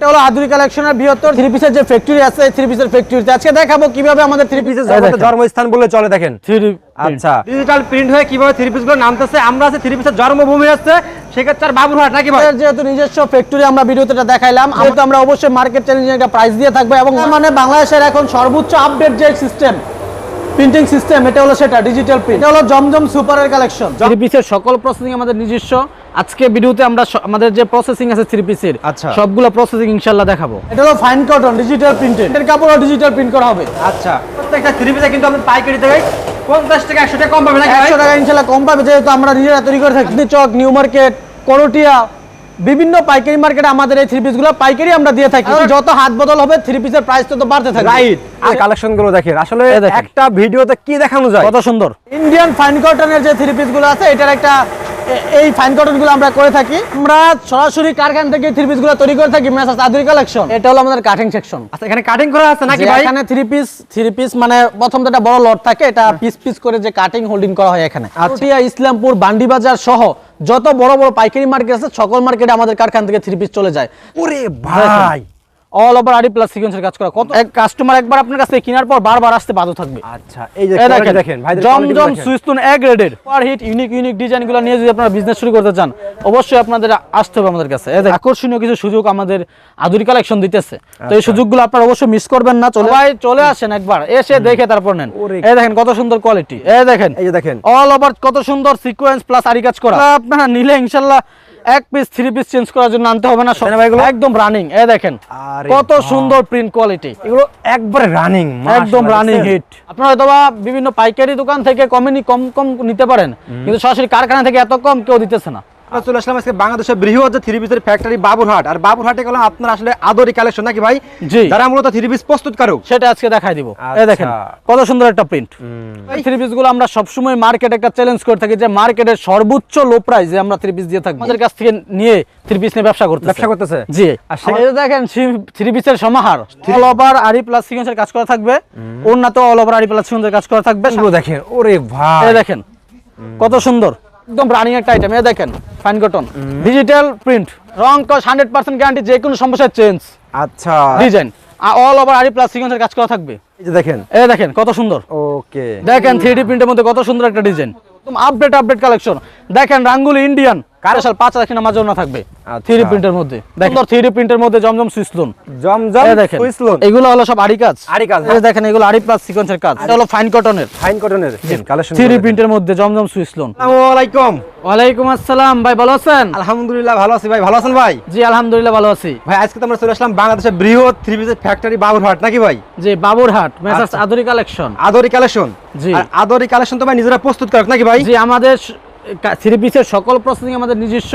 এটা হলো আধুনিক কালেকশনের বৃহত্তর থ্রি পিসের যে ফ্যাক্টরি আছে থ্রি পিসের ফ্যাক্টরিতে আজকে দেখাবো কীভাবে আমাদের থ্রি পিসের জন্মস্থান বলে চলে দেখেন। থ্রি আচ্ছা। ডিজিটাল প্রিন্ট হয়ে কীভাবে থ্রি পিসগুলো নামতেছে? আমরা আছে থ্রি পিসের জন্মভূমি হচ্ছে সেক্ষেত্রে বাবুরহাট নাকি ভাই? যেহেতু নিজস্ব ফ্যাক্টরি আমরা ভিডিওতে এটা দেখাইলাম। যেহেতু আমরা অবশ্যই মার্কেট চ্যালেঞ্জিং একটা প্রাইস দিয়ে থাকব এবং মানে বাংলাদেশের এখন সর্বোচ্চ আপডেট যে সিস্টেম প্রিন্টিং সিস্টেম এটা হলো সেটা ডিজিটাল প্রিন্ট এটা হলো জমজম সুপারের কালেকশন থ্রি পিসের সকল প্রসেসিং আমাদের নিজস্ব। আজকে ভিডিওতে আমরা আমাদের যে প্রসেসিং আছে থ্রি পিসের আচ্ছা। সবগুলো প্রসেসিং ইনশাআল্লাহ দেখাবো। এটা হলো ফাইন কটন ডিজিটাল প্রিন্টেড এর কাপড়ও ডিজিটাল প্রিন্ট করা হবে। আচ্ছা। প্রত্যেকটা থ্রি পিসে কিন্তু আপনি পাইকারি থেকে পঞ্চাশ টাকা একশো টাকা কম নাকি ভাই? একশো টাকা ইনশাল্লাহ কম পাবে যেহেতু আমরা নিজেরা তৈরি করে থাকি। চক নিউ মার্কেট করটিয়া বিভিন্ন পাইকারি মার্কেটে আমাদের এই থ্রি পিসগুলো পাইকারি আমরা দিয়ে থাকি। যত হাত বদল হবে থ্রি পিসের প্রাইস তত বাড়তে থাকবে। রাইট আর কালেকশনগুলো দেখেন। আসলে। একটা ভিডিওতে কি দেখানো যায়? কত সুন্দর। ইন্ডিয়ান ফাইন কটনের যে থ্রি পিসগুলো আছে এটার একটা এই ফাইন কটনগুলো আমরা করে থাকি। আমরা সরাসরি কারখানা থেকে থ্রি পিসগুলো তৈরি করে থাকি মেসাজ আদুরি কালেকশন এটা হলো আমাদের কাটিং সেকশন আচ্ছা এখানে কাটিং করা আছে নাকি ভাই? এখানে থ্রি পিস থ্রি পিস মানে প্রথম একটা বড় লট থাকে এটা পিস পিস করে যে কাটিং হোল্ডিং করা হয় এখানে। আচ্ছা। ইসলামপুর বান্ডি বাজার সহ যত বড় বড় পাইকারি মার্কেট আছে সকল মার্কেটে আমাদের কারখানা থেকে থ্রি পিস চলে যায়। ওরে ভাই! অল ওভার আরি প্লাস সিকোয়েন্সের কাজ করা। কত এক কাস্টমার একবার আপনার কাছ কেনার পর বারবার আসতে বাধ্য থাকবে। আচ্ছা এই যে quality দেখেন ভাই জমজম সুইস্তুন এক গ্রেডের পার হিট ইউনিক ইউনিক ডিজাইনগুলো নিয়ে যদি আপনারা বিজনেস শুরু করতে চান অবশ্যই আপনাদের আসতে হবে আমাদের কাছে। এই দেখেন, আকর্ষণীয় কিছু সুযোগ আমাদের আধুনিক কালেকশন দিতেছে। তো এই সুযোগগুলো আপনারা অবশ্যই মিস করবেন না। চলে ভাই চলে আসেন একবার। এসে দেখে তারপর নেন। এই দেখেন কত সুন্দর কোয়ালিটি এই দেখেন। এই যে দেখেন। অল ওভার কত সুন্দর সিকোয়েন্স প্লাস আরি কাজ করা। আপনারা নিলে ইনশাল্লাহ এক পিস থ্রি পিস চেঞ্জ করার জন্য আনতে হবে না সোনা না ভাই এগুলো? একদম রানিং এ দেখেন। কত সুন্দর প্রিন্ট কোয়ালিটি এগুলো একবারে রানিং একদম রানিং হিট আপনারা হয়তো বা বিভিন্ন পাইকারি দোকান থেকে কমেনি কম কম নিতে পারেন কিন্তু সরাসরি কারখানা থেকে এত কম কেউ দিতেছে না। আমরা চলে আসলাম আজকে বাংলাদেশের বৃহৎ যে থ্রি পিসের ফ্যাক্টরি বাবুরহাট। আর বাবুরহাটে গেলাম আপনার আসলে আদরি কালেকশন নাকি ভাই? জি। যারা মূলত থ্রি পিস প্রস্তুত কারক। সেটা আজকে দেখাই দিব। এই। দেখেন কত সুন্দর একটা প্রিন্ট এই থ্রি পিসগুলো আমরা সবসময় মার্কেটে একটা চ্যালেঞ্জ করে থাকি যে মার্কেটের সর্বোচ্চ লো প্রাইসে আমরা থ্রি পিস দিয়ে থাকব। আমাদের কাছ থেকে নিয়ে থ্রি পিস নিয়ে ব্যবসা করতে ব্যবসা করতেছে। জি। আর আর সে- এই যে দেখেন থ্রি পিসের সমাহার অল ওভার আরি প্লাস সিকোয়েন্সের কাজ করা থাকবে। ওন্নাতে অল ওভার আরি প্লাস সিকোয়েন্সের কাজ করা থাকবে। দেখেন ওরে ভাই। এই দেখেন কত সুন্দর। একদম রানিং একটা আইটেম এই দেখেন ফাইন কটন ডিজিটাল প্রিন্ট রং কস হান্ড্রেড পার্সেন্ট গ্যারান্টি যে কোনো সমস্যার চেঞ্জ আচ্ছা design all over aari plus সিকোয়েন্সের কাজ করা থাকবে। এই যে দেখেন। এই দেখেন কত সুন্দর। ওকে দেখেন থ্রি প্রিন্টের মধ্যে কত সুন্দর একটা ডিজাইন একদম আপডেট আপডেট কালেকশন দেখেন রাঙ্গুলি ইন্ডিয়ান কারেশাল পাঁচ হাজার কিনা মাঝে না থাকবে? আচ্ছা। থ্রি প্রিন্টের মধ্যে। দেখেন। থ্রি প্রিন্টের মধ্যে জমজম সুইসলুন। জমজম দেখেন। এগুলো হলো সব আরি কাজ। আরি কাজ, এই দেখেন এগুলো আরি প্লাস সিকোয়েন্সের কাজ। এটা হলো ফাইন কটনের ফাইন কটনের কালেকশন থ্রি প্রিন্টের মধ্যে জমজম সুইসলুন। আসসালামু আলাইকুম ওয়ালাইকুম আসসালাম ভাই ভালো আছেন? আলহামদুলিল্লাহ ভালো আছি ভাই। ভালো আছেন ভাই? জি আলহামদুলিল্লাহ ভালো আছি। ভাই আজকে তো আমরা চলে আসলাম বাংলাদেশের বৃহৎ থ্রি পিসের ফ্যাক্টরি বাবুরহাট নাকি ভাই? জি বাবুরহাট মেসার্স আচ্ছা। আদুরি কালেকশন আদরি কালেকশন জি। আদরি কালেকশন তো ভাই নিজেরা প্রস্তুত কারক নাকি ভাই? জি আমাদের থ্রি পিসের সকল প্রসেসিং আমাদের নিজস্ব।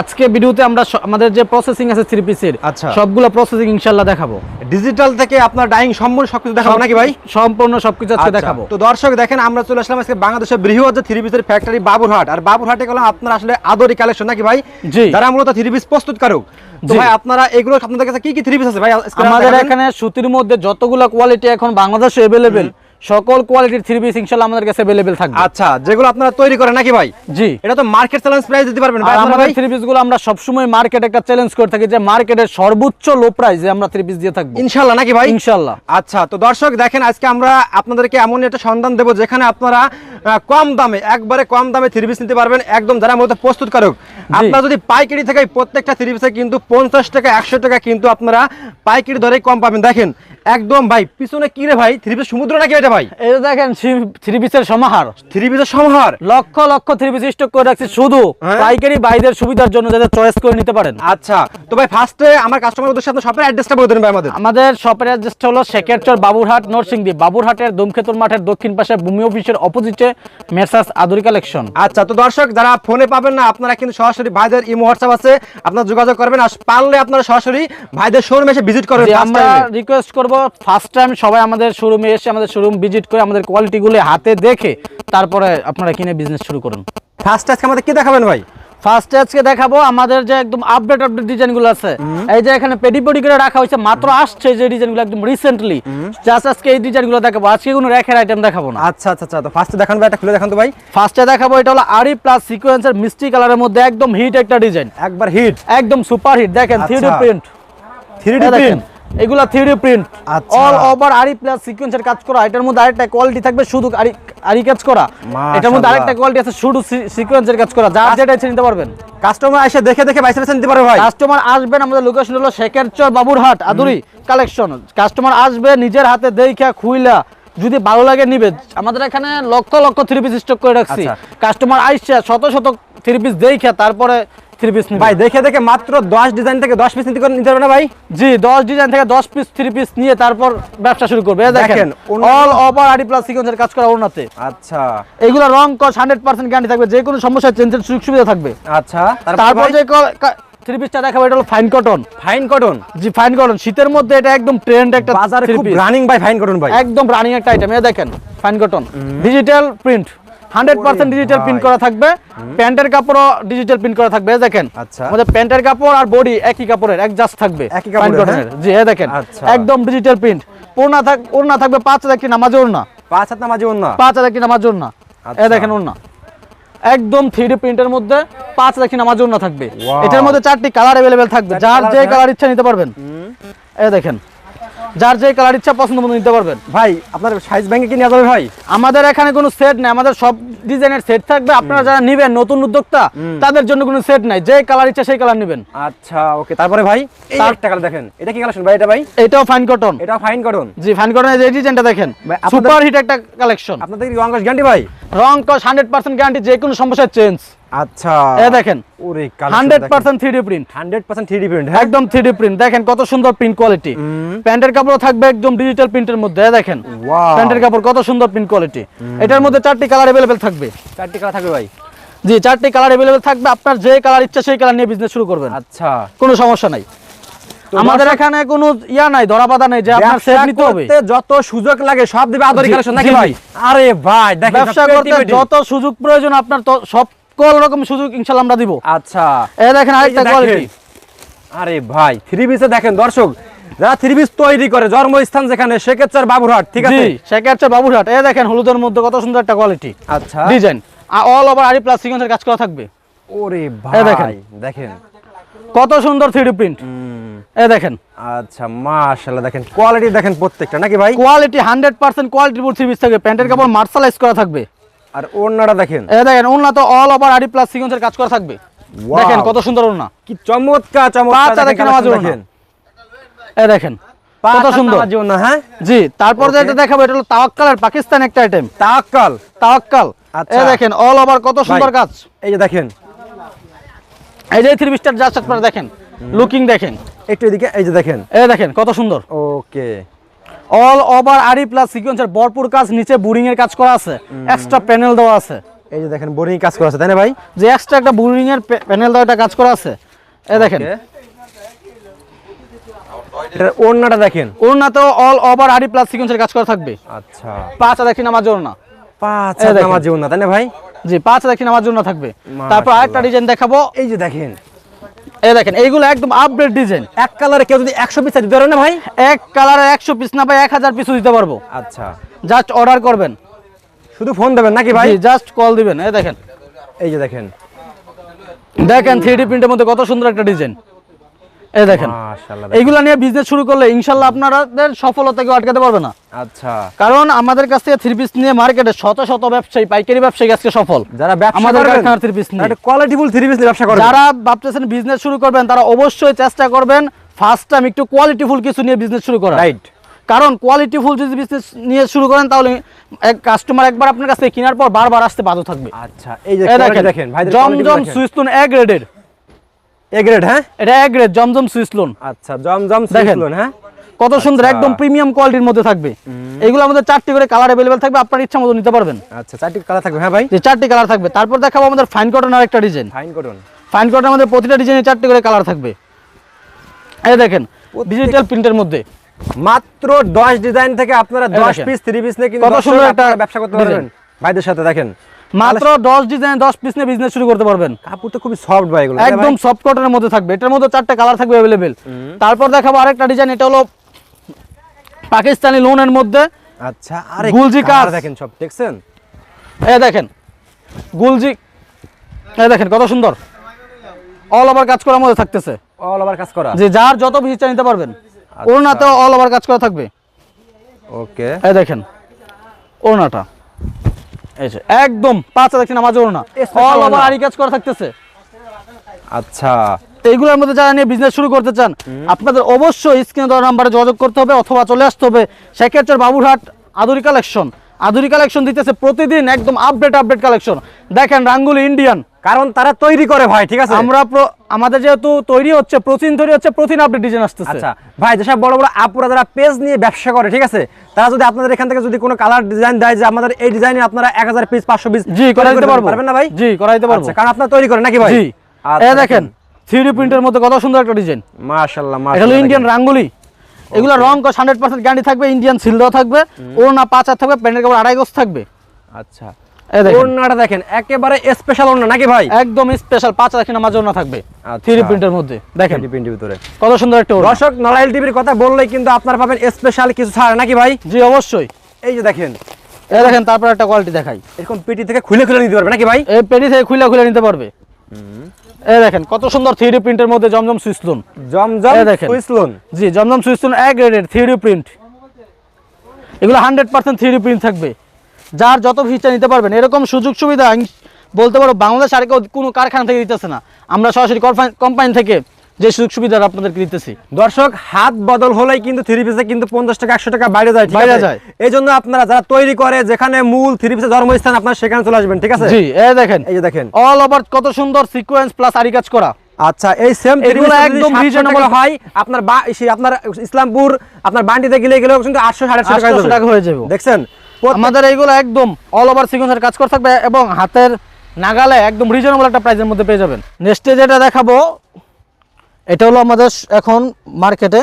আজকে ভিডিওতে আমরা আমাদের যে প্রসেসিং আছে থ্রি পিসের আচ্ছা। সবগুলো প্রসেসিং ইনশাল্লাহ দেখাবো। ডিজিটাল থেকে আপনার ডাইং সম্পূর্ণ সবকিছু দেখাবো নাকি ভাই? সম্পূর্ণ সবকিছু আজকে আচ্ছা, দেখাবো। তো দর্শক দেখেন আমরা চলে আসলাম আজকে বাংলাদেশের বৃহৎ যে থ্রি পিসের ফ্যাক্টরি বাবুরহাট। আর বাবুরহাটে গেলাম আপনার আসলে আদরি কালেকশন নাকি ভাই? জি। যারা মূলত থ্রি পিস প্রস্তুত কারক। তো ভাই আপনারা এগুলো আপনাদের কাছে কি কি থ্রি পিস আছে ভাই? আমাদের এখানে সুতির মধ্যে যতগুলো কোয়ালিটি এখন বাংলাদেশে অ্যাভেলেবেল সকল কোয়ালিটির থ্রি পিস ইনশাল্লাহ আমাদের কাছে অ্যাভেলেবেল থাকবে। আচ্ছা যেগুলো আপনারা তৈরি করেন নাকি ভাই? জি। এটা তো মার্কেট চ্যালেঞ্জ প্রাইস দিতে পারবেন। ভাই ভাই থ্রি পিসগুলো আমরা সবসময় মার্কেট একটা চ্যালেঞ্জ করে থাকি যে মার্কেটের সর্বোচ্চ লো প্রাইসে আমরা থ্রি পিস দিয়ে থাকব। ইনশাল্লাহ নাকি ভাই? ইনশাল্লাহ। আচ্ছা তো দর্শক দেখেন আজকে আমরা আপনাদেরকে এমন একটা সন্ধান দেবো যেখানে আপনারা কম দামে একবারে কম দামে থ্রি পিস নিতে পারবেন। একদম যারা মূলত প্রস্তুত কারক। আপনারা যদি পাইকারি থেকে প্রত্যেকটা থ্রি পিসে কিন্তু পঞ্চাশ টাকা একশো টাকা কিন্তু আপনারা পাইকারি ধরে কম পাবেন। দেখেন একদম ভাই পিছনে কি রে ভাই? থ্রি পিস সমুদ্র নাকি এটা? ভাই? এই যে দেখেন থ্রি পিসের সমাহার। থ্রি পিসের সমাহার? Lakh lakh three piece stock করে রাখছি শুধু হ্যাঁ? পাইকারি সুবিধার জন্য যাতে চয়েস করে নিতে পারেন। আচ্ছা তো ভাই ফার্স্টে আমার কাস্টমার উদ্দেশ্যে আপনার শপের অ্যাড্রেসটা বলে ভাই আমাদের। আমাদের শপের অ্যাড্রেস হলো শেখেরচর বাবুরহাট নরসিংদী। বাবুরহাটের দমখেতুর মাঠের দক্ষিণ পাশে ভূমি অফিসের অপোজিটে মেসার্স আদুরি কালেকশন আচ্ছা তো দর্শক যারা ফোনে পাবেন না আপনারা কিন্তু সরাসরি ভাইদের ইমো হোয়াটসঅ্যাপ আছে আপনারা যোগাযোগ করবেন আর পারলে আপনারা সরাসরি ভাইদের শোরুমে এসে ভিজিট করবেন আমরা রিকোয়েস্ট করব ফার্স্ট টাইম সবাই আমাদের শোরুমে এসে আমাদের শোরুম ভিজিট করে আমাদের কোয়ালিটিগুলো হাতে দেখে তারপরে আপনারা কিনে বিজনেস শুরু করুন। ফার্স্ট আজকে আমাদের কি দেখাবেন ভাই? ফার্স্ট আজকে দেখাবো আমাদের যে একদম আপডেট আপডেট ডিজাইনগুলো আছে। এই যে এখানে পেডি পেডি করে রাখা হয়েছে মাত্র আসছে যে ডিজাইনগুলো একদম রিসেন্টলি জাস্ট আজকে এই ডিজাইনগুলো দেখাবো আজকে কোনো রেখের আইটেম দেখাবো না। আচ্ছা আচ্ছা আচ্ছা তো ফার্স্টে দেখান ভাই এটা খুলে দেখান তো ভাই। ফার্স্টে দেখাবো এটা হলো আরি প্লাস সিকোয়েন্সের মিষ্টি কালারের মধ্যে একদম হিট একটা ডিজাইন একবার হিট একদম সুপার হিট দেখেন থ্রি আচ্ছা। প্রিন্ট 3D এই দেখেন, print? এগুলা থ্রি প্রিন্ট। আচ্ছা। অল ওভার আরি প্লাস সিকোয়েন্সের কাজ করা। এটার মধ্যে আরেকটা কোয়ালিটি থাকবে শুধু আরি আরি কাজ করা। এটার মধ্যে আরেকটা কোয়ালিটি আছে শুধু সিকোয়েন্সের কাজ করা। যার যেটা ইচ্ছে নিতে পারবেন। কাস্টমার এসে দেখে দেখে বাইসে বাইসে নিতে পারবে ভাই। কাস্টমার আসবেন আমাদের লোকেশন হলো শেখেরচর বাবুরহাট আদুরি কালেকশন কাস্টমার আসবে নিজের হাতে দেখা খুইলা। যদি ভালো লাগে নিবে আমাদের এখানে lakh lakh three piece stock করে রাখছি। আচ্ছা। কাস্টমার আইসা শত শত থ্রি পিস দেখা তারপরে থ্রি পিস ভাই দেখে দেখে মাত্র 10 ডিজাইন থেকে 10 পিস নিতে নিতে পারবে না ভাই? জি দশ ডিজাইন থেকে দশ পিস থ্রি পিস নিয়ে তারপর ব্যবসা শুরু করবে। দেখেন অল ওভার আরি প্লাস সিকোয়েন্সের কাজ করা ওনাতে আচ্ছা। এগুলো রং কস হান্ড্রেড পার্সেন্ট গ্যারান্টি থাকবে। যে কোনো সমস্যায় চেঞ্জের সুযোগ সুবিধা থাকবে। আচ্ছা তারপর যে থ্রি পিসটা দেখাবো এটা হলো ফাইন কটন ফাইন কটন জি ফাইন কটন শীতের মধ্যে এটা একদম ট্রেন্ড একটা বাজারে খুব রানিং ভাই ফাইন কটন ভাই। একদম রানিং একটা আইটেম দেখেন fine cotton digital print hundred percent digital. Print করা থাকবে। প্যান্টের কাপড়ও ডিজিটাল প্রিন্ট করা থাকবে দেখেন। আচ্ছা। আমাদের প্যান্টের কাপড় আর বডি একই কাপড়ের এক জাস্ট থাকবে। একই কাপড়ের, ফাইন হ্যাঁ? দেখেন। আচ্ছা। একদম ডিজিটাল প্রিন্ট ওড়না থাক ওড়না থাকবে পাঁচ হাজার কি নামাজ ওড়না? পাঁচ হাত নামাজি না পাঁচ হাজার কি নামাজ ওড়না? আচ্ছা। এই দেখেন ওড়না। একদম থ্রি প্রিন্টের মধ্যে পাঁচ হাজার কি নামাজ ওড়না থাকবে। এটার মধ্যে চারটি কালার অ্যাভেলেবেল থাকবে। যার যে হ্যাঁ? কালার ইচ্ছা নিতে পারবেন। এই দেখেন। যার যে কালার ইচ্ছা পছন্দ মতো নিতে পারবেন। ভাই আপনার সাইজ ব্যাংকে কি নেওয়া যাবে ভাই? আমাদের এখানে কোনো সেট নেই আমাদের সব ডিজাইনের সেট থাকবে। আপনারা যারা নিবেন নতুন উদ্যোক্তা তাদের জন্য কোনো সেট নাই। যে কালার ইচ্ছা সেই কালার নেবেন। আচ্ছা ওকে তারপরে ভাই তার- কালার দেখেন। এটা কি কালেকশন ভাই এটা ভাই? এটাও ফাইন কটন এটা ফাইন কটন জি ফাইন কটনের এই ডিজাইনটা দেখেন সুপার হিট একটা কালেকশন আপনাদের রং গ্যারান্টি ভাই? রং কস হান্ড্রেড পার্সেন্ট গ্যারান্টি যে কোনো সমস্যায় চেঞ্জ আচ্ছা। এ দেখেন ওরে hundred percent three print 100% 3D প্রিন্ট হ্যাঁ? একদম থ্রি প্রিন্ট দেখেন কত সুন্দর প্রিন্ট কোয়ালিটি প্যান্টের কাপড় থাকবে একদম ডিজিটাল প্রিন্টের মধ্যে দেখেন। প্যান্টের কাপড় কত সুন্দর প্রিন্ট কোয়ালিটি এটার মধ্যে চারটি কালার অ্যাভেলেবেল থাকবে। চারটি কালার থাকবে ভাই। জি চারটি কালার অ্যাভেলেবেল থাকবে। আপনার যে কালার ইচ্ছা সেই কালার নিয়ে বিজনেস শুরু করবেন। আচ্ছা। কোনো সমস্যা নাই। আমাদের এখানে কোনো ইয়া নাই ধরা বাধা নেই যে আপনার সেট নিতে হবে। যত সুযোগ লাগে সব দিবে আদরি কালেকশন নাকি ভাই? আরে ভাই দেখেন ব্যবসা করতে। যত সুযোগ প্রয়োজন আপনার তো সকল রকম সুযোগ ইনশাল্লাহ আমরা দিব। আচ্ছা। এই দেখেন আরেকটা কোয়ালিটি আরে ভাই থ্রি পিসে দেখেন দর্শক যারা থ্রি পিস তৈরি করে জন্মস্থান যেখানে বাবুরহাট ঠিক আছে? বাবুরহাট। এই দেখেন হলুদের মধ্যে কত সুন্দর একটা কোয়ালিটি আচ্ছা। Design all over aari plus সিকোয়েন্সের কাজ করা থাকবে। ওরে ভাই দেখেন। দেখেন। কত সুন্দর থ্রি প্রিন্ট এই দেখেন। আচ্ছা মাশাআল্লাহ দেখেন কোয়ালিটি দেখেন প্রত্যেকটা নাকি ভাই? Quality hundred percent quality three piece থাকবে। প্যান্টের কাপড় মার্শালাইজ করা থাকবে। আর ওড়নাটা দেখেন। এই দেখেন ওনা তো অল ওভার আরি প্লাস সিকোয়েন্সের কাজ করা থাকবে। দেখেন কত সুন্দর ওনা কি চমৎকার চমৎকার। দেখেন নামাজ দেখেন। এই দেখেন কত সুন্দর। ওড়না, হ্যাঁ? জি তারপর যে এটা দেখাবো এটা হলো তাওয়াক্কালের পাকিস্তান একটা আইটেম তাওয়াক্কাল। তাওয়াক্কাল। আচ্ছা। এই দেখেন অল ওভার কত সুন্দর কাজ। এই যে দেখেন। এই যে থ্রি পিসটার জাস্ট আপনারা দেখেন। লুকিং দেখেন। একটু এদিকে এই যে দেখেন। এই দেখেন কত সুন্দর। Okay all over aari plus সিকোয়েন্সের ভরপুর কাজ নিচে বুরিং এর কাজ করা আছে। এক্সট্রা প্যানেল দেওয়া আছে। এই যে দেখেন বোরিং কাজ করা আছে তাই না ভাই? যে এক্সট্রা একটা বুরিং এর প্যানেল দেওয়া একটা কাজ করা আছে। এই দেখেন। ওড়নাটা দেখেন। ওড়নাতেও অল ওভার আরি প্লাস সিকোয়েন্সের কাজ করা থাকবে। আচ্ছা। পাঁচ দেখেন আমার ওড়না। পাঁচ আমার। ওড়না তাই না ভাই? জি পাঁচ দেখেন আমার ওড়না থাকবে। তারপর আরেকটা ডিজাইন দেখাবো। এই যে দেখেন। এই দেখেন এইগুলো একদম আপডেট ডিজাইন এক কালারে কেউ যদি একশো পিস দিতে পারে না ভাই? এক কালারে একশো পিস না ভাই এক হাজার পিসও দিতে পারব। আচ্ছা। জাস্ট অর্ডার করবেন। শুধু ফোন দেবেন নাকি ভাই? জাস্ট কল দিবেন এই দেখেন। এই যে দেখেন। দেখেন থ্রি ডি প্রিন্টের মধ্যে কত সুন্দর একটা ডিজাইন এই দেখেন নিয়ে বিজনেস শুরু করলে ইনশাল্লাহ আপনাদের সফলতা কেউ আটকাতে পারবে না। আচ্ছা। কারণ আমাদের কাছ থেকে থ্রি পিস নিয়ে মার্কেটে শত শত ব্যবসায়ী পাইকারি ব্যবসায়ী আজকে সফল। যারা আমাদের কারখানার থ্রি পিস নিয়ে। কোয়ালিটিফুল থ্রি পিস ব্যবসা করবেন। যারা ভাবতেছেন বিজনেস শুরু করবেন তারা অবশ্যই চেষ্টা করবেন ফার্স্ট টাইম একটু কোয়ালিটিফুল কিছু নিয়ে বিজনেস শুরু করা রাইট কারণ কোয়ালিটিফুল যদি বিজনেস নিয়ে শুরু করেন তাহলে এক কাস্টমার একবার আপনার কাছ থেকে কেনার পর বারবার আসতে বাধ্য থাকবে। আচ্ছা এই যে দেখেন ভাই জমজম সুইসলুন এ গ্রেডের এ গ্রেড হ্যাঁ? এটা এ গ্রেড জমজম সুইসলুন আচ্ছা জমজম হ্যাঁ? কত সুন্দর আচ্ছা। একদম প্রিমিয়াম কোয়ালিটির মধ্যে থাকবে। এগুলো আমাদের চারটি করে কালার অ্যাভেলেবেল থাকবে আপনার ইচ্ছা মতো নিতে পারবেন। আচ্ছা চারটি কালার থাকবে হ্যাঁ ভাই? যে চারটি কালার থাকবে তারপর দেখাবো আমাদের ফাইন কটন আর একটা ডিজাইন ফাইন করুন ফাইন কটনের মধ্যে প্রতিটা ডিজাইনে চারটি করে কালার থাকবে। এই দেখেন ডিজিটাল প্রিন্টের মধ্যে। মাত্র 10 ডিজাইন থেকে আপনারা এই 10 পিস 3 পিস নিয়ে কিন্তু কত সুন্দর একটা ব্যবসা করতে পারবেন। ভাইদের সাথে দেখেন। মাত্র দশ ডিজাইন দশ পিস নিয়ে বিজনেস শুরু করতে পারবেন। কাপড় তো খুবই সফট ভাই এগুলো। একদম সফট কটনের মধ্যে থাকবে। এটার মধ্যে চারটা কালার থাকবে অ্যাভেলেবেল তারপর দেখাবো আরেকটা ডিজাইন এটা হলো পাকিস্তানি লোনের মধ্যে। আচ্ছা আরে গুলজি কাজ। দেখেন সব দেখছেন? এ দেখেন গুলজি এ দেখেন কত সুন্দর। অল ওভার কাজ করার মধ্যে থাকতেছে। অল ওভার কাজ করা। যে যার যত বেশি চাই নিতে পারবেন। ওড়নাতে অল ওভার কাজ করা থাকবে। ওকে এই দেখেন ওড়নাটা। এই যে একদম পাঁচ দেখছেন আমার ওড়না Special অল ওভার। আরি কাজ করা থাকতেছে। আচ্ছা। এইগুলোর মধ্যে যারা নিয়ে বিজনেস শুরু করতে চান আপনাদের অবশ্যই স্ক্রিনে দেওয়া নাম্বারে যোগাযোগ করতে হবে অথবা চলে আসতে হবে। সেক্ষেত্রে বাবুরহাট আদুরি কালেকশন আদুরি কালেকশন দিতেছে প্রতিদিন একদম আপডেট আপডেট কালেকশন দেখেন রাঙ্গুলি ইন্ডিয়ান কারণ তারা তৈরি করে ভাই ঠিক আছে? আমরা আমাদের যেহেতু তৈরি হচ্ছে প্রতিদিন তৈরি হচ্ছে প্রতিদিন আপডেট ডিজাইন আসতেছে। আচ্ছা ভাই যেসব বড় বড় আপুরা যারা পেজ নিয়ে ব্যবসা করে ঠিক আছে? তারা যদি আপনাদের এখান থেকে যদি কোনো কালার ডিজাইন দেয় যে আমাদের এই ডিজাইনে আপনারা এক হাজার পিস পাঁচশো পিস জি করাই দিতে পারব। পারবেন না ভাই? জি করাই দিতে পারব। আচ্ছা কারণ আপনারা তৈরি করেন নাকি ভাই? জি। আচ্ছা, এ দেখেন। থ্রি প্রিন্টের মধ্যে কত সুন্দর একটা ডিজাইন মাশাআল্লাহ এটা হলো ইন্ডিয়ান রাঙ্গুলি। এগুলো রং কস হান্ড্রেড পার্সেন্ট গ্যারান্টি থাকবে ইন্ডিয়ান সিল দেওয়া থাকবে ওড়না পাঁচ থাকবে প্যান্টের কাপড় আড়াই গজ থাকবে। আচ্ছা। এই ওড়নাটা দেখেন একেবারে স্পেশাল ওড়না নাকি ভাই? একদম স্পেশাল পাঁচ হাজার কিনা মাঝে ওড়না থাকবে আচ্ছা। থ্রি প্রিন্টের মধ্যে। দেখেন। প্রিন্টের ভিতরে। কত সুন্দর একটা ওড়না। দর্শক নলাইল টিভির কথা বললেই কিন্তু আপনারা পাবেন স্পেশাল কিছু ছাড় নাকি ভাই? জি অবশ্যই। এই যে দেখেন। এই দেখেন তারপর একটা কোয়ালিটি দেখাই। এরকম পেটি থেকে খুলে খুলে নিতে পারবে নাকি ভাই? এই পেটি থেকে খুলে খুলে নিতে পারবে। এই দেখেন কত সুন্দর থ্রি প্রিন্টের মধ্যে জমজম সুইসলুন জমজম। সুইসলুন জি জমজম সুইসলুন এক গ্রেডের থ্রি প্রিন্ট এগুলো হান্ড্রেড পার্সেন্ট থ্রি প্রিন্ট থাকবে। যার যত ফিচার নিতে পারবেন এরকম সুযোগ সুবিধা বলতে পারো বাংলাদেশ আর কেউ কোনো কারখানা থেকে দিতেছে না। আমরা সরাসরি কোম্পানি থেকে যে সুযোগ সুবিধা আপনাদেরকে দিতেছি। দর্শক হাত বদল হলেই কিন্তু থ্রি পিসে কিন্তু পঞ্চাশ টাকা একশো টাকা বাইরে যায় বাইরে যায়। এই জন্য আপনারা যারা তৈরি করে যেখানে মূল থ্রি পিসের জন্মস্থান আপনারা সেখানে চলে আসবেন ঠিক আছে? জি এই দেখেন। এই যে দেখেন। অল ওভার কত সুন্দর সিকোয়েন্স প্লাস আরি কাজ করা। আচ্ছা এই সেম এগুলো একদম reasonable হয়। আপনার আপনার ইসলামপুর আপনার বান্ডিতে গেলে গেলেও কিন্তু আটশো সাড়ে আটশো টাকা হয়ে যাবে। দেখছেন? আমাদের এইগুলো একদম অল ওভার সিকোয়েন্সের কাজ করে থাকবে এবং হাতের নাগালে একদম রিজনেবল একটা প্রাইসের মধ্যে পেয়ে যাবেন। নেক্সটে যেটা দেখাবো এটা হলো আমাদের এখন মার্কেটে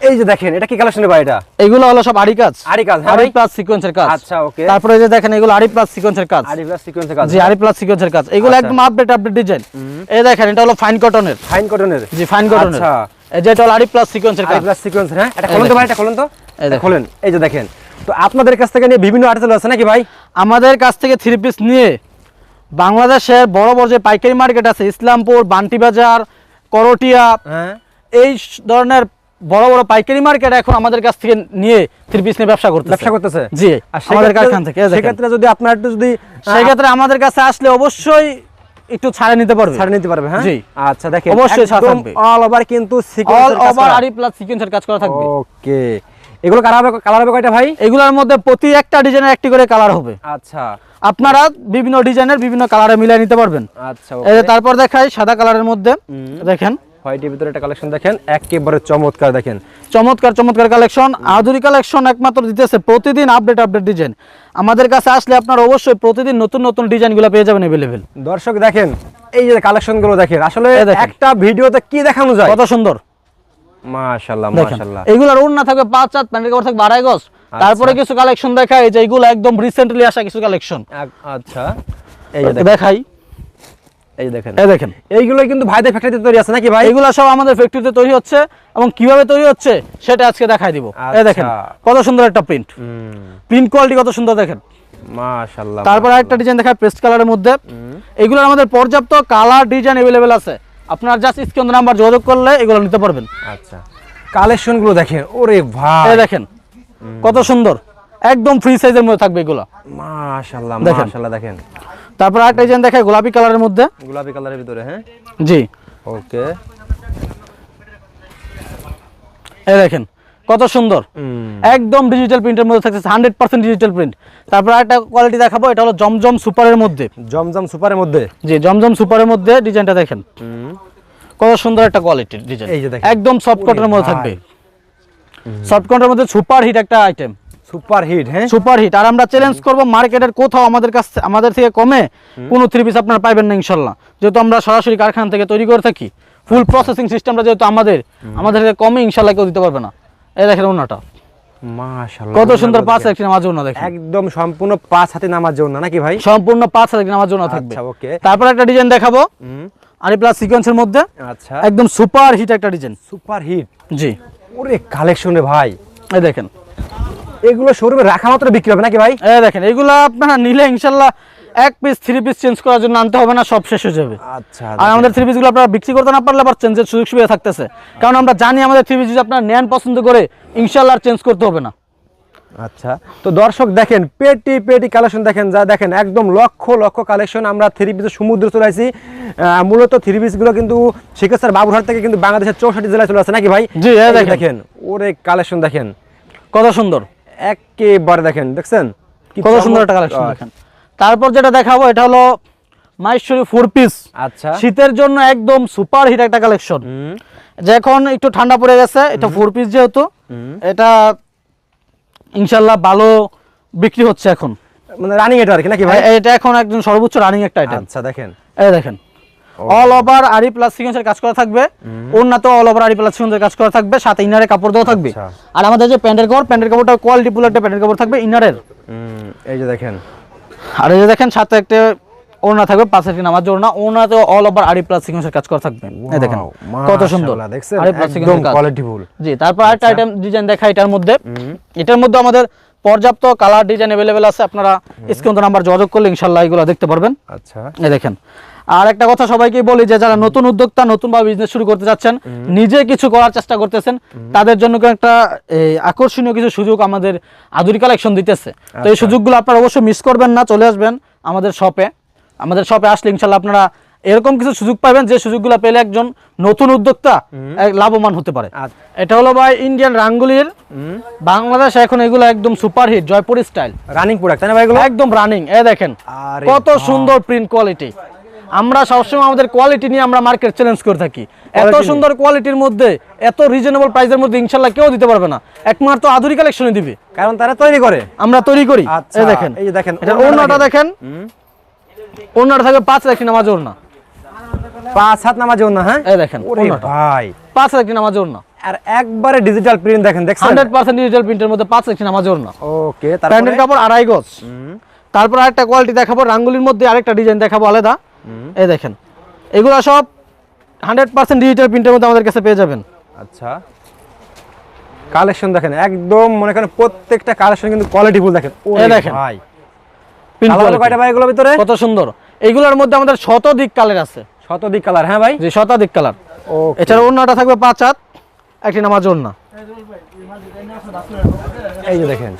এই যে দেখেন এটা কি কালেকশন ভাই এটা? এগুলো হলো সব আরি কাজ। আরি কাজ, হ্যাঁ আরি প্লাস সিকোয়েন্সের কাজ। আচ্ছা, okay। তারপরে এই যে দেখেন এগুলো আরি প্লাস সিকোয়েন্সের কাজ। আরি প্লাস সিকোয়েন্সের কাজ জি আরি প্লাস সিকোয়েন্সের কাজ। এগুলো আচ্ছা। একদম আপডেট আপডেট ডিজাইন এই দেখেন এটা হলো ফাইন কটনের ফাইন কটনের জি ফাইন কটনের আচ্ছা। এই যে এটা হলো আরি প্লাস সিকোয়েন্সের কাজ। প্লাস সিকোয়েন্স হ্যাঁ। এটা খোলেন তো ভাই এটা খোলেন তো? এই দেখেন। খোলেন। এই যে দেখেন। তো আপনাদের কাছ থেকে নিয়ে বিভিন্ন আর্টিকেল আছে নাকি ভাই? আমাদের কাছ থেকে থ্রি পিস নিয়ে বাংলাদেশের বড় বড় যে পাইকারি মার্কেট আছে ইসলামপুর বান্টি বাজার করটিয়া হ্যাঁ এই ধরনের বড় বড় পাইকারি মার্কেট এখন আমাদের কাছ থেকে নিয়ে থ্রি পিস নিয়ে ব্যবসা করতে ব্যবসা করতেছে জি আমাদের সেক্ষেত্রে- থেকে। সেক্ষেত্রে যদি আপনার একটু যদি সেক্ষেত্রে আমাদের কাছে আসলে অবশ্যই একটু ছাড়ে নিতে পারবে ছাড়ে নিতে পারবে হ্যাঁ জি। আচ্ছা দেখেন অবশ্যই ছাড় থাকবে। অল ওভার কিন্তু অল সিকোয়েন্সের কাজ ওভার। আরি প্লাস সিকোয়েন্সের কাজ করা থাকবে ওকে এগুলো কালার হবে কালার হবে কয়টা ভাই? এগুলোর মধ্যে প্রতি একটা ডিজাইনের একটি করে কালার হবে। আচ্ছা। আপনারা বিভিন্ন ডিজাইনের বিভিন্ন কালারে মিলিয়ে নিতে পারবেন। আচ্ছা এই যে তারপর দেখাই সাদা কালারের মধ্যে। দেখেন। হোয়াইটের ভিতরে একটা কালেকশন দেখেন একেবারে চমৎকার দেখেন। চমৎকার চমৎকার কালেকশন আধুনিক কালেকশন একমাত্র দিতেছে প্রতিদিন আপডেট আপডেট ডিজাইন আমাদের কাছে আসলে আপনারা অবশ্যই প্রতিদিন নতুন নতুন ডিজাইনগুলো পেয়ে যাবেন অ্যাভেলেবেল দর্শক দেখেন এই যে কালেকশনগুলো দেখেন আসলে একটা ভিডিওতে কি দেখানো যায়? কত সুন্দর। মাশাআল্লাহ দেখেন মাশাআল্লাহ। এইগুলোর ওড়না থাকবে পাঁচ চার প্যান্টের কাপড় থাকবে আড়াই গজ। আচ্ছা। তারপরে কিছু কালেকশন দেখাই যে এইগুলো একদম রিসেন্টলি আসা কিছু কালেকশন আচ্ছা। এই যে দেখাই। এই দেখেন। এই দেখেন। এইগুলো কিন্তু ভাইদের ফ্যাক্টরিতে তৈরি আছে নাকি ভাই? এইগুলো সব আমাদের ফ্যাক্টরিতে তৈরি হচ্ছে এবং কীভাবে তৈরি হচ্ছে সেটা আজকে দেখাই দিব। এই দেখেন আচ্ছা। কত সুন্দর একটা প্রিন্ট প্রিন্ট কোয়ালিটি কত সুন্দর দেখেন। মাশাআল্লাহ তারপর আরেকটা ডিজাইন দেখায় পেস্ট কালারের মধ্যে। এগুলোর আমাদের পর্যাপ্ত কালার ডিজাইন অ্যাভেলেবেল আছে। আপনার জাস্ট স্ক্রিন নাম্বার যোগাযোগ করলে এগুলো নিতে পারবেন। আচ্ছা। কালেকশনগুলো দেখেন ওরে ভাই। দেখেন। কত সুন্দর। একদম ফ্রি সাইজের মধ্যে থাকবে এগুলো। মাশাআল্লাহ দেখেন। মাশাআল্লাহ দেখেন। তারপর আরেকটা ডিজাইন দেখেন গোলাপি কালারের মধ্যে। গোলাপি কালারের ভিতরে হ্যাঁ? জি। ওকে। এই দেখেন। কত সুন্দর। একদম ডিজিটাল প্রিন্টের মধ্যে থাকছে হান্ড্রেড পার্সেন্ট ডিজিটাল প্রিন্ট তারপর একটা কোয়ালিটি দেখাবো এটা হলো জমজম সুপারের মধ্যে। জমজম সুপারের মধ্যে? জি জমজম সুপারের মধ্যে ডিজাইনটা দেখেন। কত সুন্দর একটা কোয়ালিটির ডিজাইন। একদম সফট কটনের মধ্যে থাকবে। সফট কটনের মধ্যে সুপার হিট একটা আইটেম সুপার হিট হ্যাঁ? সুপার হিট আর আমরা চ্যালেঞ্জ করব মার্কেটের কোথাও আমাদের কাছ আমাদের থেকে কমে কোনো থ্রি পিস আপনারা পাইবেন না ইনশাল্লাহ। যেহেতু আমরা সরাসরি কারখানা থেকে তৈরি করে থাকি ফুল প্রসেসিং সিস্টেমটা যেহেতু আমাদের আমাদের কমে ইনশাল্লাহ কেউ দিতে পারবে না। এই দেখেন ওনাটা কত সুন্দর পাঁচ একটি নামাজ ওনা দেখেন। একদম সম্পূর্ণ পাঁচ হাতে নামার জন্য নাকি ভাই? সম্পূর্ণ পাঁচ হাজার নামাজ ওনা থাকবে। আচ্ছা। তারপর একটা ডিজাইন দেখাবো। আরি প্লাস সিকোয়েন্সের মধ্যে। আচ্ছা। একদম সুপার হিট একটা ডিজাইন। Super hit? জি। ওরে কালেকশনে ভাই। এই দেখেন। এগুলো শোরুমে রাখা মাত্র বিক্রি হবে নাকি ভাই? এই দেখেন এগুলো আপনারা নিলে ইনশাল্লাহ এক পিস থ্রি পিস চেঞ্জ করার জন্য আনতে হবে না সব শেষ হয়ে যাবে। আচ্ছা আর আমাদের থ্রি পিসগুলো আপনারা বিক্রি করতে না পারলে আবার চেঞ্জের সুযোগ সুবিধা থাকতেছে। কারণ আমরা জানি আমাদের থ্রি পিস যদি আপনারা নেন পছন্দ করে ইনশাল্লাহ আর চেঞ্জ করতে হবে না। আচ্ছা তো দর্শক দেখেন পেটি পেটি কালেকশন দেখেন যা দেখেন একদম লক্ষ লক্ষ কালেকশন আমরা থ্রি পিসের সমুদ্র চলে আসি। মূলত থ্রি পিসগুলো কিন্তু শিকেস্যার বাবুরহাট থেকে কিন্তু বাংলাদেশের চৌষট্টি জেলায় চলে আসে নাকি ভাই? জি। দেখেন। ওরে কালেকশন দেখেন। কত সুন্দর। একেবারে দেখেন দেখছেন? কত সুন্দর একটা কালেকশন দেখেন। তারপর যেটা দেখাবো এটা হলো মাইশ্বরী ফোর পিস আচ্ছা। শীতের জন্য একদম সুপার হিট একটা কালেকশন যে এখন একটু ঠান্ডা পড়ে গেছে এটা ফোর পিস যেহেতু এটা ইনশাল্লাহ ভালো বিক্রি হচ্ছে এখন। মানে রানিং এটা আর কি নাকি ভাই? এটা এখন একদম সর্বোচ্চ রানিং একটা আইটেম আচ্ছা দেখেন। এই দেখেন। অল ওভার আরি প্লাস সিকোয়েন্সের কাজ করা থাকবে। উন্নত অল ওভার আরি প্লাস সিকোয়েন্সের কাজ করা থাকবে সাথে ইনারে কাপড় দেওয়া থাকবে। আচ্ছা। আর আমাদের যে প্যান্টের কাপড় প্যান্টের কাপড়টা কোয়ালিটি ফুল একটা প্যান্টের কাপড় থাকবে ইনারের এই যে দেখেন। আর এই যে দেখেন সাথে একটা ওড়না থাকবে পাশে একটা নামাজ ওড়না। ওড়নাতে অল ওভার আরি প্লাস সিকোয়েন্সের কাজ করা থাকবে। এই দেখেন কত সুন্দর। দেখছেন? একদম কোয়ালিটিফুল জি তারপর আরেকটা আইটেম ডিজাইন দেখা এটার মধ্যে। এটার মধ্যে আমাদের পর্যাপ্ত কালার ডিজাইন अवेलेबल আছে। আপনারা স্ক্রিন নাম্বার যোগাযোগ করলে ইনশাআল্লাহ এগুলো দেখতে পারবেন। আচ্ছা। এই দেখেন আর একটা কথা সবাইকে বলি যে যারা নতুন উদ্যোক্তা নতুন ভাবে বিজনেস শুরু করতে যাচ্ছেন নিজে কিছু করার চেষ্টা করতেছেন তাদের জন্য একটা আকর্ষণীয় কিছু সুযোগ আমাদের আধুনিক কালেকশন দিতেছে। তো এই সুযোগগুলো আপনারা অবশ্যই মিস করবেন না চলে আসবেন আমাদের শপে আমাদের শপে আসলে ইনশাল্লাহ আপনারা এরকম কিছু সুযোগ পাবেন যে সুযোগগুলো পেলে একজন নতুন উদ্যোক্তা লাভবান হতে পারে। আচ্ছা। এটা হলো ভাই ইন্ডিয়ান রাঙ্গুলির বাংলাদেশ এখন এগুলো একদম super hit Jaipur style running product তাই না ভাই এগুলো? একদম রানিং এ দেখেন। কত সুন্দর প্রিন্ট কোয়ালিটি আমরা সবসময় আমাদের কোয়ালিটি নিয়ে আমরা মার্কেট চ্যালেঞ্জ করে থাকি। এত সুন্দর কোয়ালিটির মধ্যে এত রিজনেবল প্রাইসের মধ্যে ইনশাল্লাহ কেউ দিতে পারবে না। একমাত্র আধুনিক কালেকশনে দিবে। কারণ তারা তৈরি করে। আমরা তৈরি করি। আচ্ছা, এই দেখেন। এই যে দেখেন, এটা ওড়নাটা দেখেন। ওড়নাটা থাকবে পাঁচ একটি নামাজ ওড়না। পাঁচ হাত নামাজ না হ্যাঁ? এই দেখেন ওরে ভাই। পাঁচ একটি নামাজ ওড়না। আর একবারে ডিজিটাল প্রিন্ট দেখেন দেখছেন? হান্ড্রেড পার্সেন্ট ডিজিটাল প্রিন্টের মধ্যে পাঁচ একটি নামাজ ওড়না। ওকে তারপরে? কাপড় আড়াই গজ। তারপর আরেকটা কোয়ালিটি দেখাবো রাঙ্গুলির মধ্যে আরেকটা ডিজাইন দেখাবো আলাদা। এই দেখেন এগুলো সব হান্ড্রেড পার্সেন্ট ডিজিটাল প্রিন্টের মধ্যে আমাদের কাছে পেয়ে যাবেন। আচ্ছা। কালেকশন দেখেন একদম মনে করেন প্রত্যেকটা কালেকশন কিন্তু কোয়ালিটি ফুল দেখেন। এই দেখেন। ভাই। কয়টা ভাই এগুলোর ভিতরে? কত সুন্দর। এগুলোর মধ্যে আমাদের শতাধিক কালার আছে। শতদিক কালার হ্যাঁ ভাই? যে শতাধিক কালার ও এছাড়া ওড়নাটা থাকবে পাঁচ হাত একটি নামাজ ওড়না। এই যে দেখেন।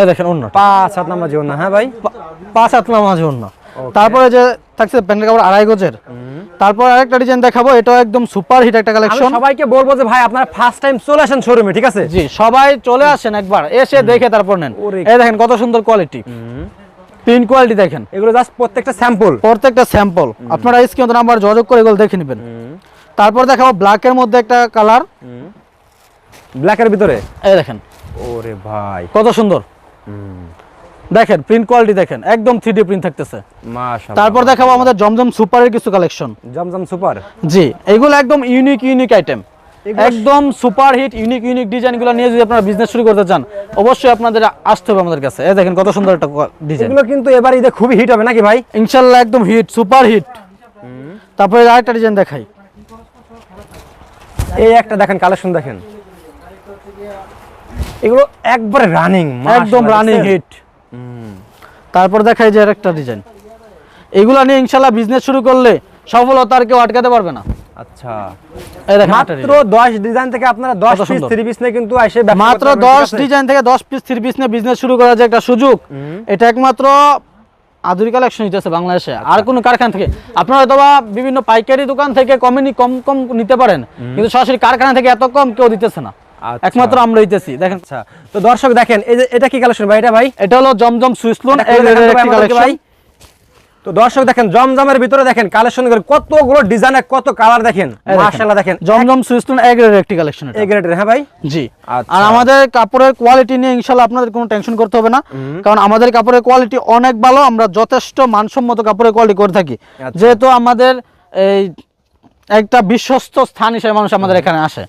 এই দেখেন ওড়নাটা। পাঁচ হাত নামাজ না হ্যাঁ ভাই? পাঁচ হাত নামাজ ওড়না। তারপরে যে থাকছে প্যান্টের কাপড় আড়াই গজের। তারপর আরেকটা ডিজাইন দেখাবো এটা একদম সুপার হিট একটা কালেকশন সবাইকে বলব যে ভাই আপনারা ফার্স্ট টাইম চলে আসেন শোরুমে ঠিক আছে? জি সবাই চলে আসেন একবার এসে দেখে তারপর নেন। এই দেখেন কত সুন্দর কোয়ালিটি প্রিন্ট কোয়ালিটি দেখেন। এগুলো জাস্ট প্রত্যেকটা স্যাম্পল প্রত্যেকটা স্যাম্পল আপনারা স্ক্রিন নাম্বার যোগাযোগ করে এগুলো দেখে নেবেন। তারপর দেখাবো ব্ল্যাকের মধ্যে একটা কালার ব্ল্যাকের ভিতরে? এই দেখেন। ওরে ভাই। কত সুন্দর। দেখেন প্রিন্ট কোয়ালিটি দেখেন একদম থ্রি প্রিন্ট থাকতেছে। মাশাআল্লাহ। তারপর দেখাবো আমাদের জমজম সুপারের কিছু কালেকশন জমজম সুপার? জি এগুলো একদম ইউনিক ইউনিক আইটেম একদম সুপার হিট ইউনিক ইউনিক ডিজাইনগুলো নিয়ে যদি আপনারা বিজনেস শুরু করতে চান অবশ্যই আপনাদের আসতে হবে আমাদের কাছে। এই দেখেন কত সুন্দর একটা ডিজাইন এগুলো কিন্তু এবার ঈদে খুবই হিট হবে নাকি ভাই? ইনশাল্লাহ একদম হিট সুপার হিট তারপরে আরেকটা ডিজাইন দেখাই। এই একটা দেখেন কালেকশন দেখেন। এগুলো একবারে রানিং একদম রানিং হিট তারপর দেখাই যে আরেকটা ডিজাইন এগুলো নিয়ে ইনশাল্লাহ বিজনেস শুরু করলে সফলতা আর কেউ আটকাতে পারবে না। আচ্ছা। একটা মাত্র 10 ডিজাইন থেকে আপনারা 10 পিস 3 পিস কিন্তু এসে মাত্র করতে পারবেন, দশ ঠিক আছে? ডিজাইন থেকে দশ পিস থ্রি পিস বিজনেস শুরু করার যে একটা সুযোগ এটা একমাত্র আধুনিক কালেকশন নিতেছে বাংলাদেশে। আচ্ছা। আর কোনো কারখানা থেকে। আপনারা হয়তো বিভিন্ন পাইকারি দোকান থেকে কমেনি কম কম নিতে পারেন কিন্তু সরাসরি কারখানা থেকে এত কম কেউ দিতেছে না। একমাত্র আমরা দিতেছি দেখেন। আচ্ছা। তো দর্শক দেখেন এই যে এটা কি কালেকশন ভাই? এটা ভাই? এটা হলো জমজম তো ভাই। তো দর্শক দেখেন জমজমের ভিতরে দেখেন কালেকশন কতগুলো ডিজাইন কত কালার দেখেন। মাশাআল্লাহ দেখেন। জমজম সুইসলুন এগ্রেড একটি কালেকশন এই গ্রেডের হ্যাঁ ভাই? জি। আচ্ছা। আর আমাদের কাপড়ের কোয়ালিটি নিয়ে ইনশাল্লাহ আপনাদের কোনো টেনশন করতে হবে না। কারণ আমাদের কাপড়ের কোয়ালিটি অনেক ভালো আমরা যথেষ্ট মানসম্মত কাপড়ের কোয়ালিটি করে থাকি। আচ্ছা। যেহেতু আমাদের এই একটা বিশ্বস্ত স্থান হিসেবে মানুষ আমাদের এখানে আসে।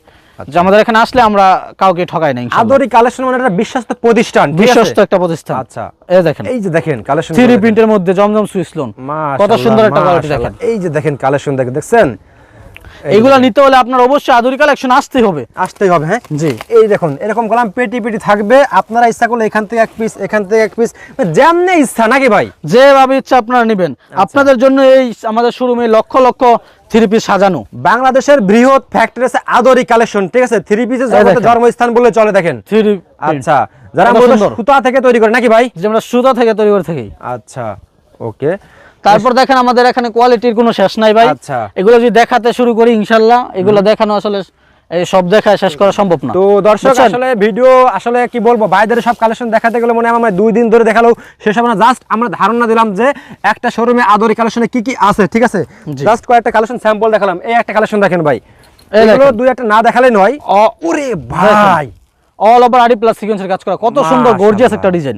যে আমাদের এখানে আসলে আমরা কাউকে ঠকাই না আদরি কালেকশন মানে একটা বিশ্বস্ত প্রতিষ্ঠান বিশ্বস্ত একটা প্রতিষ্ঠান। আচ্ছা। এই দেখেন। এই যে দেখেন কালেকশন থ্রি প্রিন্টের মধ্যে জমজম সুইস লোন কত সুন্দর একটা কোয়ালিটি দেখেন। এই যে দেখেন কালেকশন দেখেন দেখছেন? এগুলো নিতে হলে আপনার অবশ্যই আধুনিক কালেকশন আসতেই হবে। আসতেই হবে হ্যাঁ? জি। এই দেখুন এরকম কলাম পেটি পেটি থাকবে। আপনারা ইচ্ছা করলে এখান থেকে এক পিস এখান থেকে এক পিস যেমনি ইচ্ছা নাকি ভাই? যেভাবে ইচ্ছা আপনারা নেবেন। আচ্ছা। আপনাদের জন্য এই আমাদের শোরুমে লক্ষ লক্ষ থ্রি পিস সাজানো। বাংলাদেশের বৃহৎ ফ্যাক্টরি আছে আদরি কালেকশন ঠিক আছে? থ্রি পিসের জগতে জন্মস্থান বলে চলে দেখেন। থ্রি আচ্ছা যারা। সুতা থেকে তৈরি করে নাকি ভাই? আমরা সুতা থেকে তৈরি করে থাকি। আচ্ছা ওকে। তারপর দেখেন আমাদের এখানে কোয়ালিটির কোনো শেষ নাই ভাই। আচ্ছা। এগুলো যদি দেখাতে শুরু করি ইনশাল্লাহ এগুলো দেখানো আসলে সব দেখা শেষ করা সম্ভব না। তো দর্শক আসলে ভিডিও আসলে কি বলব ভাইদের সব কালেকশন দেখাতে গেলে মনে আমার দুই দিন ধরে দেখাল। না। জাস্ট আমরা ধারণা দিলাম যে একটা শোরুমে আদরি কালেকশনে কি কি আছে ঠিক আছে? জাস্ট কয়েকটা কালেকশন স্যাম্পল দেখালাম। এই একটা কালেকশন দেখেন ভাই। এগুলো দুই একটা না দেখালে নয়। ওরে ভাই! অল ওভার আড়ি প্লাস সিকোয়েন্সের কাজ করা। কত সুন্দর। গর্জিয়াস একটা ডিজাইন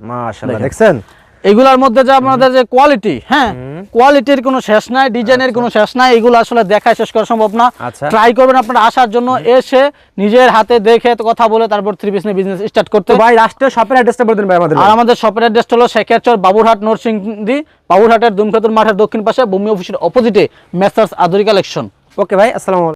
মাশাআল্লাহ। দেখছেন? এগুলোর মধ্যে যে আপনাদের যে কোয়ালিটি হ্যাঁ কোয়ালিটির কোনো শেষ নাই ডিজাইনের কোনো শেষ নাই এগুলো আসলে দেখায় শেষ করা সম্ভব না। আচ্ছা। ট্রাই করবেন আপনারা আসার জন্য এসে নিজের হাতে দেখে কথা বলে তারপর থ্রি পিস নিয়ে বিজনেস স্টার্ট করতে। ভাই রাষ্ট্রের শপের অ্যাড্রেসটা বলে দিন ভাই আমাদের আর আমাদের শপের অ্যাড্রেস হলো শেখেরচর বাবুরহাট নরসিংদী বাবুরহাটের দুমখাতুর মাঠের দক্ষিণ পাশে ভূমি অফিসের অপোজিটে মেসার্স আদুরি কালেকশন ওকে ভাই আসসালামু আলাইকুম।